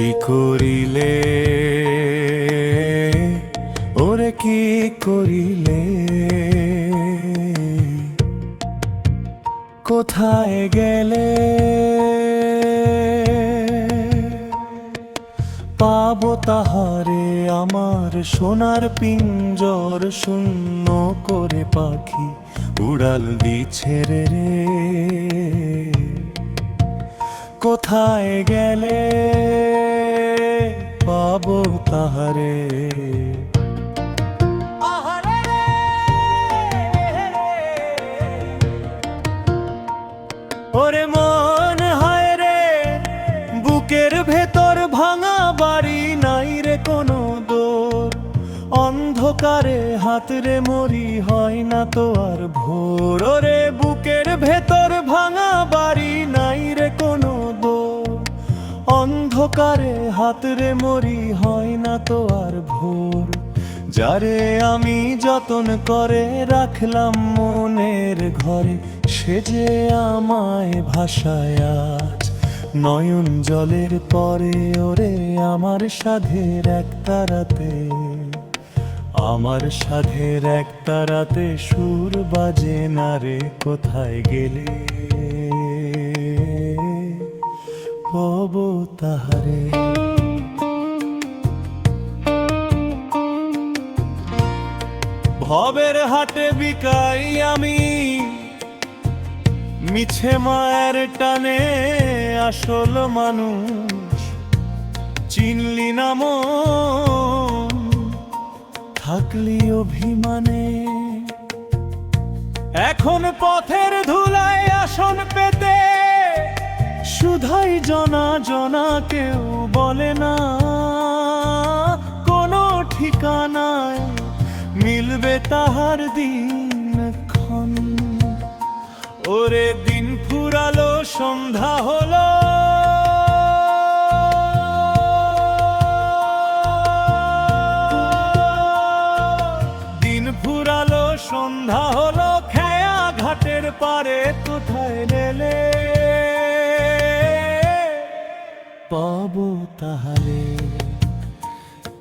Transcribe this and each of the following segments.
করিলে। ওরে কি করিলে? কোথায় গেলে? পাব তাহারে আমার সোনার পিঞ্জর শূন্য করে পাখি উড়াল দিছে রে। কোথায় গেলে? তাহারে। ওরে মন হায় রে বুকের ভেতর ভাঙা বাড়ি নাই রে কোনো দোর। অন্ধকারে হাত রে মরি হয় না তো আর ভোর। ওরে বুকের ভেতর ভাঙা অন্ধকারে হাত রে মরি হয় না তো আর ভোর। যারে আমি যতন করে রাখলাম মনের ঘরে, সে যে আমায় ভাষায় আজ। নয়ন জলের পরে ওরে আমার সাধের এক তারাতে। আমার সাধের এক তারাতে সুর বাজে না রে, কোথায় গেলে? পব তাহারে। ভবের হাটে বিকাই আমি, মিছে মায়ের টানে আসল মানুষ। চিনলি নাম থাকলি অভিমানে। এখন পথের ধুলায় আসন পেতে শুধাই জনা জনা কেউ বলে না। কোনো ঠিকানায় মিলবে তাহার দিন ক্ষণ। ওরে দিন ফুরালো, সন্ধ্যা হলো। দিন ফুরালো, সন্ধ্যা হলো, খেয়া ঘাটের পারে। পাবো তাহারে।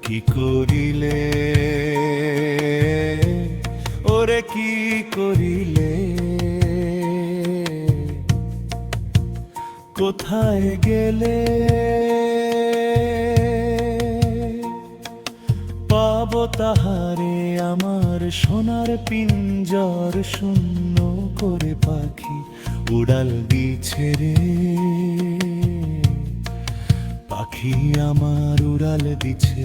কি করিলে? ওরে কি করিলে? কোথায় গেলে? পাব তাহারে আমার সোনার পিঞ্জর শূন্য করে পাখি উড়াল দিছে রে। আমার উড়াল দিছে